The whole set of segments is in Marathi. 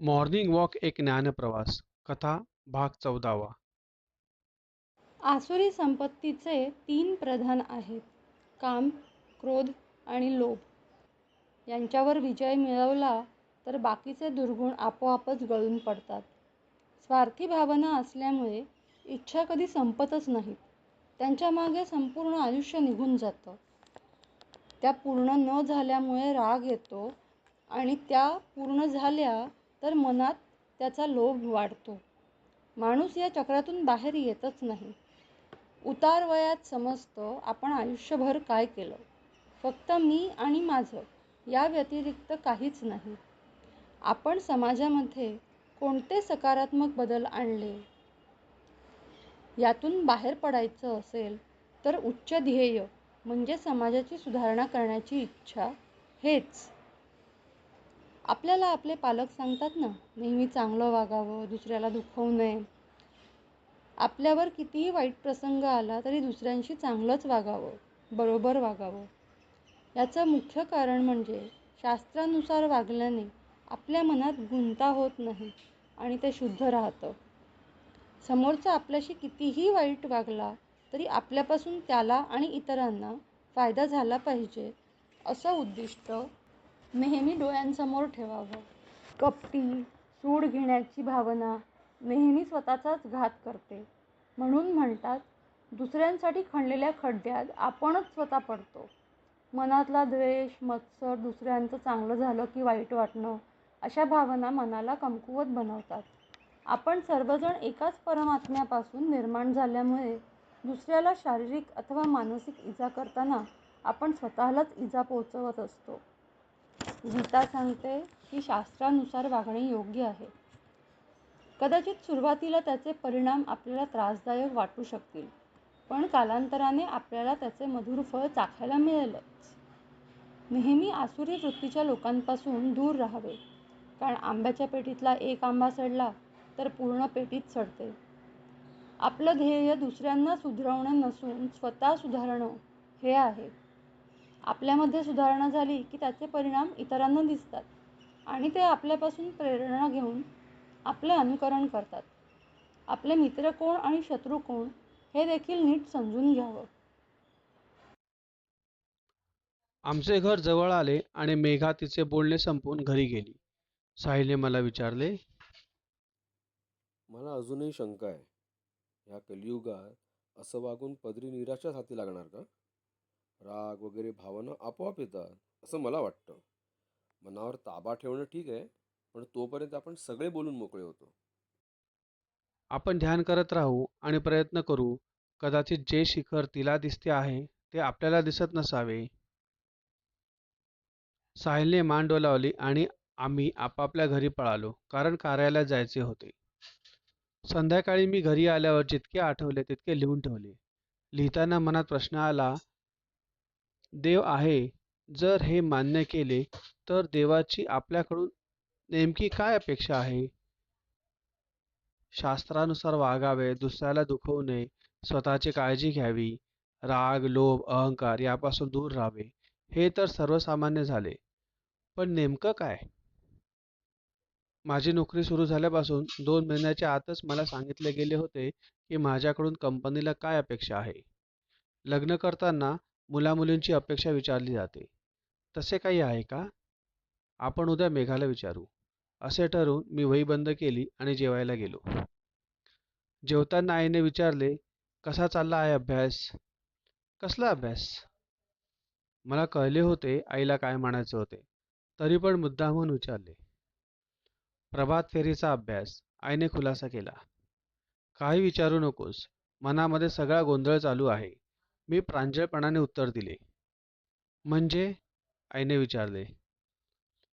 मॉर्निंग वॉक एक ज्ञानप्रवास कथा भाग चौदावा. आसुरी संपत्तीचे तीन प्रधान आहेत. काम क्रोध आणि लोभ. यांच्यावर विजय मिळवला तर बाकीचे दुर्गुण आपोआपच गळून पडतात. स्वार्थी भावना असल्यामुळे इच्छा कधी संपतच नाहीत. त्यांच्या मागे संपूर्ण आयुष्य निघून जातं. त्या पूर्ण न झाल्यामुळे राग येतो आणि त्या पूर्ण झाल्या तर मनात त्याचा लोभ वाढतो. माणूस या चक्रातून बाहेर येतच नाही. उतार वयात समजतं आपण आयुष्यभर काय केलं. फक्त मी आणि माझं या व्यतिरिक्त काहीच नाही. आपण समाजामध्ये कोणते सकारात्मक बदल आणले? यातून बाहेर पडायचं असेल तर उच्च ध्येय म्हणजे समाजाची सुधारणा करण्याची इच्छा हेच. आपल्याला आपले पालक सांगतात ना नेहमी चांगलं वागावं दुसऱ्याला दुखवू नये. आपल्यावर कितीही वाईट प्रसंग आला तरी दुसऱ्यांशी चांगलंच वागावं बरोबर वागावं. याचं मुख्य कारण म्हणजे शास्त्रानुसार वागल्याने आपल्या मनात गुंता होत नाही आणि ते शुद्ध राहतं. समोरचा आपल्याशी कितीही वाईट वागला तरी आपल्यापासून त्याला आणि इतरांना फायदा झाला पाहिजे असं उद्दिष्ट नेहमी डोळ्यांसमोर ठेवावं. कपटी सूड घेण्याची भावना नेहमी स्वतःचाच घात करते. म्हणून म्हणतात दुसऱ्यांसाठी खणलेल्या खड्ड्यात आपणच स्वतः पडतो. मनातला द्वेष मत्सर दुसऱ्यांचं चांगलं झालं की वाईट वाटणं अशा भावना मनाला कमकुवत बनवतात. आपण सर्वजण एकाच परमात्म्यापासून निर्माण झाल्यामुळे दुसऱ्याला शारीरिक अथवा मानसिक इजा करताना आपण स्वतःलाच इजा पोचवत असतो. गीता सांगते की शास्त्रानुसार वागणे योग्य आहे. कदाचित सुरुवातीला त्याचे परिणाम आपल्याला त्रासदायक वाटू शकतील पण कालांतराने आपल्याला त्याचे मधुर फळ चाखायला मिळेलच. नेहमी आसुरी वृत्तीच्या लोकांपासून दूर राहावे. कारण आंब्याच्या पेटीतला एक आंबा सडला तर पूर्ण पेटीत सडते. आपलं ध्येय दुसऱ्यांना सुधारवणं नसून स्वतः सुधारणं हे आहे. आपल्यामध्ये सुधारणा झाली की त्याचे परिणाम इतरांना दिसतात आणि ते आपल्यापासून प्रेरणा घेऊन आपले अनुकरण करतात. आपले मित्र कोण आणि शत्रू कोण हे देखील नीट समजून घ्यावं. आमचे घर जवळ आले आणि मेघा तिचे बोलणे संपवून घरी गेली. साहिलने मला विचारले मला अजूनही शंका आहे. ह्या कलियुगात असं वागून पदरी निराशाच हाती लागणार का? राग वगैरे भावना आपोआप येतात असं मला वाटतं. मनावर ताबा ठेवणं ठीक आहे पण तोपर्यंत आपण सगळे बोलून मोकळे होतो. आपण ध्यान करत राहू आणि प्रयत्न करू कदाचित जे शिखर तिला दिसते आहे ते आपल्याला दिसत नसावे. साहिलने मान डोलावली आणि आम्ही आपापल्या घरी पळालो कारण कार्यालयात जायचे होते. संध्याकाळी मी घरी आल्यावर जितके आठवले तितके लिहून ठेवले. लिहिताना मनात प्रश्न आला देव आहे. जर हे मान्य केले तर देवाची आपल्याकडून नेमकी काय अपेक्षा आहे? शास्त्रानुसार वागावे दुसऱ्याला दुखवू नये स्वतःची काळजी घ्यावी. राग लोभ अहंकार यापासून दूर राहावे. हे तर सर्वसामान्य झाले. पण नेमकं काय? माझी नोकरी सुरू झाल्यापासून दोन महिन्याच्या आतच मला सांगितले गेले होते की माझ्याकडून कंपनीला काय अपेक्षा आहे? लग्न करताना मुलामुलींची अपेक्षा विचारली जाते. तसे काही आहे का? आपण उद्या मेघाला विचारू. असे ठरवून मी वही बंद केली आणि जेवायला गेलो. जेवताना आईने विचारले कसा चालला आहे अभ्यास? कसला अभ्यास? मला कळले होते आईला काय म्हणायचे होते. तरी पण मुद्दामहून विचारले. प्रभात फेरीचा अभ्यास. आईने खुलासा केला. काही विचारू नकोस. मनामध्ये सगळा गोंधळ चालू आहे. मी प्रांजळपणाने उत्तर दिले. म्हणजे? आईने विचारले.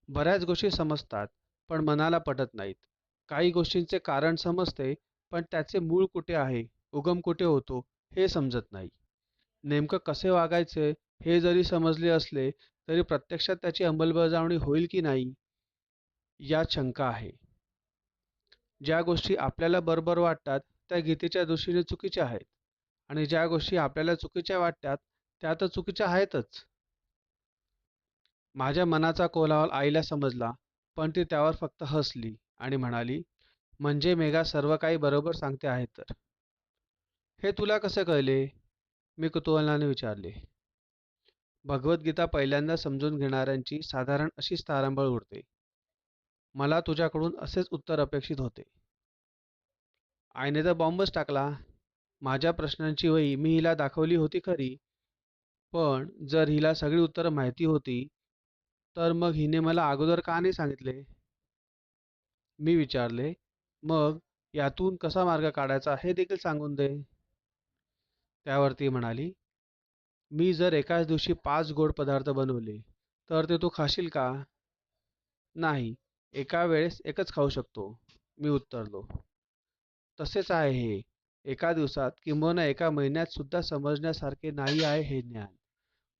बऱ्याच गोष्टी समजतात पण मनाला पटत नाहीत. काही गोष्टींचे कारण समजते पण त्याचे मूळ कुठे आहे उगम कुठे होतो हे समजत नाही. नेमकं कसे वागायचे हे जरी समजले असले तरी प्रत्यक्षात त्याची अंमलबजावणी होईल की नाही यात शंका आहे. ज्या गोष्टी आपल्याला बरोबर वाटतात त्या गीतेच्या दृष्टीने चुकीच्या आहेत. आणि ज्या गोष्टी आपल्याला चुकीच्या वाटतात त्या तर चुकीच्या आहेतच. माझ्या मनाचा कोलाहल आईला समजला पण ती त्यावर फक्त हसली आणि म्हणाली म्हणजे मेघा सर्व काही बरोबर सांगते आहे तर. हे तुला कसं कळले? मी कुतूहलाने विचारले. भगवद्गीता पहिल्यांदा समजून घेणाऱ्यांची साधारण अशीच तारांबळ उडते. मला तुझ्याकडून असेच उत्तर अपेक्षित होते. आईने तर बॉम्बच टाकला. माझ्या प्रश्नांची वही मी हिला दाखवली होती खरी. पण जर हिला सगळी उत्तरं माहिती होती तर मग हिने मला अगोदर का नाही सांगितले? मी विचारले मग यातून कसा मार्ग काढायचा हे देखील सांगून दे. त्यावर ती म्हणाली मी जर एकाच दिवशी पाच गोड पदार्थ बनवले तर ते तू खाशील का? नाही एका वेळेस एकच खाऊ शकतो. मी उत्तरलो तसेच आहे हे. एका दिवसात किंबहुना एका महिन्यात सुद्धा समजण्यासारखे नाही आहे हे ज्ञान.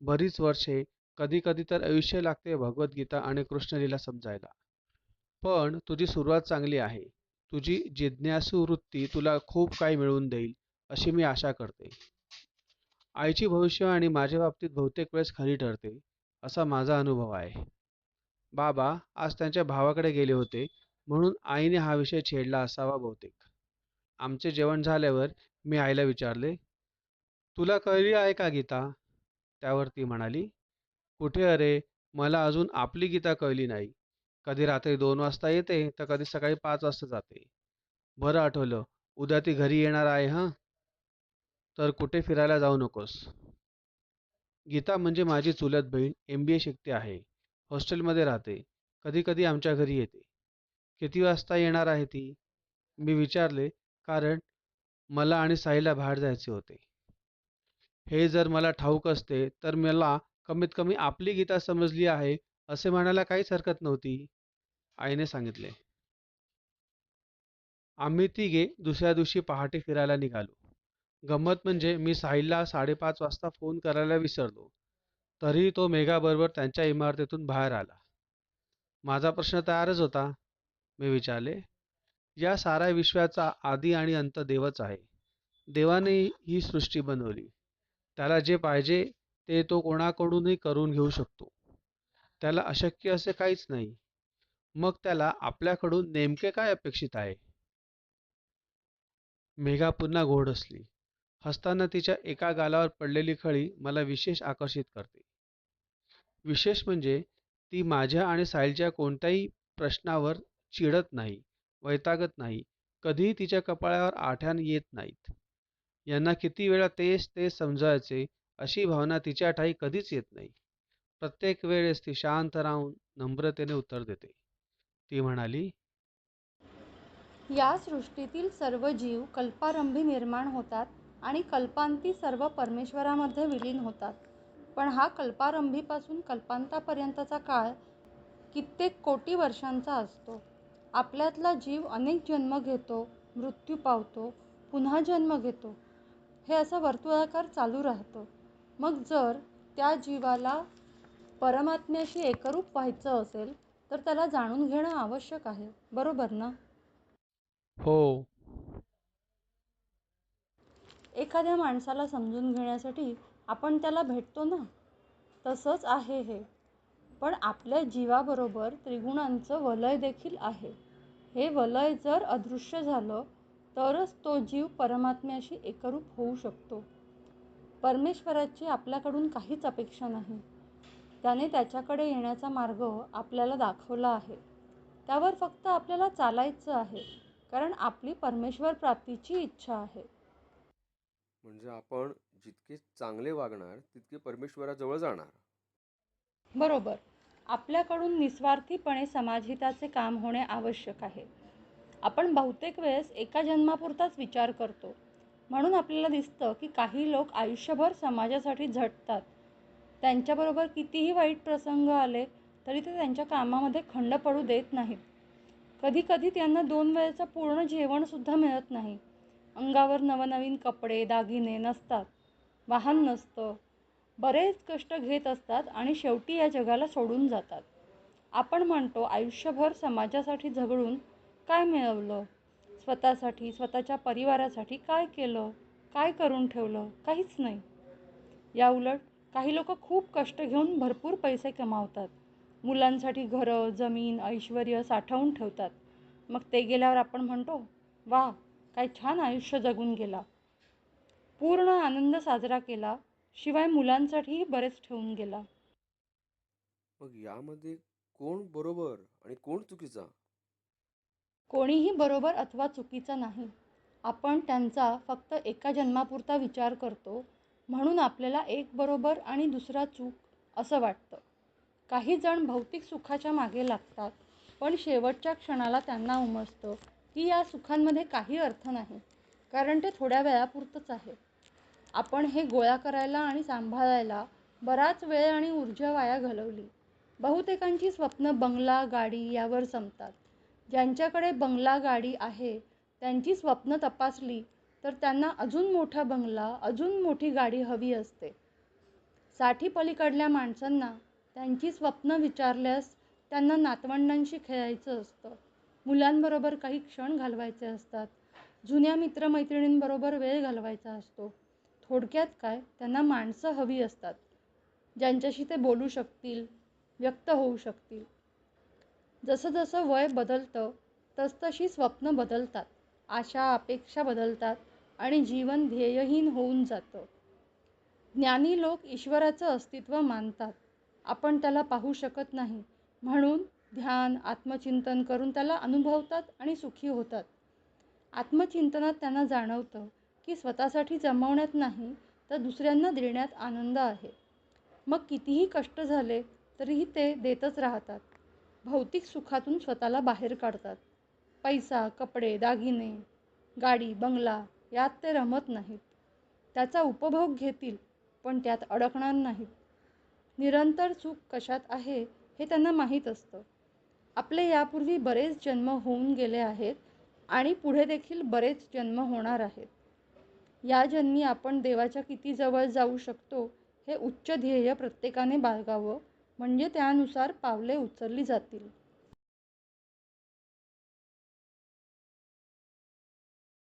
बरीच वर्षे कधी कधी तर आयुष्य लागते भगवद्गीता आणि कृष्णलीला समजायला. पण तुझी सुरुवात चांगली आहे. तुझी जिज्ञासू वृत्ती तुला खूप काही मिळवून देईल अशी मी आशा करते. आईची भविष्यवाणी माझ्या बाबतीत बहुतेक वेळेस खरी ठरते असा माझा अनुभव आहे. बाबा आज त्यांच्या भावाकडे गेले होते म्हणून आईने हा विषय छेडला असावा बहुतेक. आमचे जेवण झाल्यावर मी आईला विचारले तुला कळली आहे का गीता? त्यावर ती म्हणाली कुठे अरे? मला अजून आपली गीता कळली नाही. कधी रात्री दोन वाजता येते तर कधी सकाळी पाच वाजता जाते. बरं आठवलं उद्या ती घरी येणार आहे हं? तर कुठे फिरायला जाऊ नकोस. गीता म्हणजे माझी चुलत बहीण एम बी ए शिकते आहे. हॉस्टेलमध्ये राहते. कधी कधी आमच्या घरी येते. किती वाजता येणार आहे ती? मी विचारले कारण मला आणि साईला बाहेर जायचे होते. हे जर मला ठाऊक असते तर मला कमीत कमी आपली गीता समजली आहे असे म्हणायला काहीच हरकत नव्हती आईने सांगितले. आम्ही तिघे दुसऱ्या दिवशी पहाटे फिरायला निघालो. गंमत म्हणजे मी साहिलला साडेपाच वाजता फोन करायला विसरलो तरीही तो मेघाबरोबर त्यांच्या इमारतीतून बाहेर आला. माझा प्रश्न तयारच होता मी विचारले. या साऱ्या विश्वाचा आदी आणि अंत देवच आहे. देवाने ही सृष्टी बनवली. त्याला जे पाहिजे ते तो कोणाकडूनही करून घेऊ शकतो. त्याला अशक्य असे काहीच नाही. मग त्याला आपल्याकडून नेमके काय अपेक्षित आहे? मेघा पुन्हा घोड असली. हसताना तिच्या एका गालावर पडलेली खळी मला विशेष आकर्षित करते. विशेष म्हणजे ती माझ्या आणि साहिलच्या कोणत्याही प्रश्नावर चिडत नाही. वैतागत नाही. कधीही तिच्या कपाळावर आठ्यान येत नाहीत. यांना किती वेळा तेच तेच समजायचे अशी भावना तिच्या ठाई कधीच येत नाही. प्रत्येक वेळेस ती शांत राहून नम्रतेने उत्तर देते. ती म्हणाली या सृष्टीतील सर्व जीव कल्पारंभी निर्माण होतात आणि कल्पांती सर्व परमेश्वरामध्ये विलीन होतात. पण हा कल्पारंभीपासून कल्पांतापर्यंतचा काळ कित्येक कोटी वर्षांचा असतो. आपल्यातला जीव अनेक जन्म घेतो मृत्यू पावतो पुन्हा जन्म घेतो. हे असं वर्तुळाकार चालू राहतं. मग जर त्या जीवाला परमात्म्याशी एकरूप व्हायचं असेल तर त्याला जाणून घेणं आवश्यक आहे. बरोबर ना? हो. एखाद्या माणसाला समजून घेण्यासाठी आपण त्याला भेटतो ना? तसंच आहे हे. पण आपल्या जीवाबरोबर त्रिगुणांचं वलय देखील आहे. हे वलय जर अदृश्य झालं तरच तो जीव परमात्म्याशी एकरूप होऊ शकतो. परमेश्वराची आपल्याकडून काहीच अपेक्षा नाही. त्याने त्याच्याकडे येण्याचा मार्ग आपल्याला दाखवला आहे. त्यावर फक्त आपल्याला चालायचं आहे कारण आपली परमेश्वर प्राप्तीची इच्छा आहे. म्हणजे आपण जितके चांगले वागणार तितके परमेश्वराजवळ जाणार. बरोबर. आपल्याकडून निस्वार्थीपणे समाजहिताचे काम होणे आवश्यक आहे. आपण बहुतेक वेळेस एका जन्मापुरताच विचार करतो. म्हणून आपल्याला दिसतं की काही लोक आयुष्यभर समाजासाठी झटतात. त्यांच्याबरोबर कितीही वाईट प्रसंग आले तरी ते त्यांच्या कामामध्ये खंड पडू देत नाहीत. कधीकधी त्यांना दोन वेळेचं पूर्ण जेवणसुद्धा मिळत नाही. अंगावर नवनवीन कपडे दागिने नसतात. वाहन नसतं. बरेच कष्ट घेत असतात आणि शेवटी या जगाला सोडून जातात. आपण म्हणतो आयुष्यभर समाजासाठी झगडून काय मिळवलं? स्वतःसाठी स्वतःच्या परिवारासाठी काय केलं? काय करून ठेवलं? काहीच नाही. या उलट काही लोक खूप कष्ट घेऊन भरपूर पैसे कमावतात. मुलांसाठी घरं जमीन ऐश्वर साठवून ठेवतात. मग ते गेल्यावर आपण म्हणतो वा काय छान आयुष्य जगून गेला. पूर्ण आनंद साजरा केला शिवाय मुलांसाठीही बरेच ठेवून गेला. मग यामध्ये कोण बरोबर आणि कोण चुकीचा? कोणीही बरोबर अथवा चुकीचा नाही. आपण त्यांचा फक्त एका जन्मापुरता विचार करतो म्हणून आपल्याला एक बरोबर आणि दुसरा चूक असं वाटतं. काही जण भौतिक सुखाच्या मागे लागतात पण शेवटच्या क्षणाला त्यांना उमजतं. की या सुखांमध्ये काही अर्थ नाही कारण ते थोड्या वेळापुरतंच आहे. आपण हे गोळा करायला आणि सांभाळायला बराच वेळ आणि ऊर्जा वाया घालवली. बहुतेकांची स्वप्न बंगला गाडी यावर संपतात. ज्यांच्याकडे बंगला गाडी आहे त्यांची स्वप्न तपासली तर त्यांना अजून मोठा बंगला अजून मोठी गाडी हवी असते. साठी पलीकडल्या माणसांना त्यांची स्वप्न विचारल्यास त्यांना नातवंडांशी खेळायचं असतं. मुलांबरोबर काही क्षण घालवायचे असतात. जुन्या मित्रमैत्रिणींबरोबर वेळ घालवायचा असतो. थोडक्यात काय? त्यांना माणसं हवी असतात ज्यांच्याशी ते बोलू शकतील व्यक्त होऊ शकतील. जसं जसं वय बदलतं तसतशी स्वप्न बदलतात आशा अपेक्षा बदलतात आणि जीवन ध्येयहीन होऊन जातं. ज्ञानी लोक ईश्वराचं अस्तित्व मानतात. आपण त्याला पाहू शकत नाही. म्हणून ध्यान आत्मचिंतन करून त्याला अनुभवतात आणि सुखी होतात. आत्मचिंतनात त्यांना जाणवतं की स्वतःसाठी जमवण्यात नाही तर दुसऱ्यांना देण्यात आनंद आहे. मग कितीही कष्ट झाले तरीही ते देतच राहतात. भौतिक सुखातून स्वतःला बाहेर काढतात. पैसा कपडे दागिने गाडी बंगला यात ते रमत नाहीत. त्याचा उपभोग घेतील पण त्यात अडकणार नाहीत. निरंतर चूक कशात आहे हे त्यांना माहीत असतं. आपले यापूर्वी बरेच जन्म होऊन गेले आहेत आणि पुढे देखील बरेच जन्म होणार आहेत. या जन्मी आपण देवाच्या किती जवळ जाऊ शकतो हे उच्च ध्येय प्रत्येकाने बाळगावं. म्हणजे त्यानुसार पावले उचलली जातील.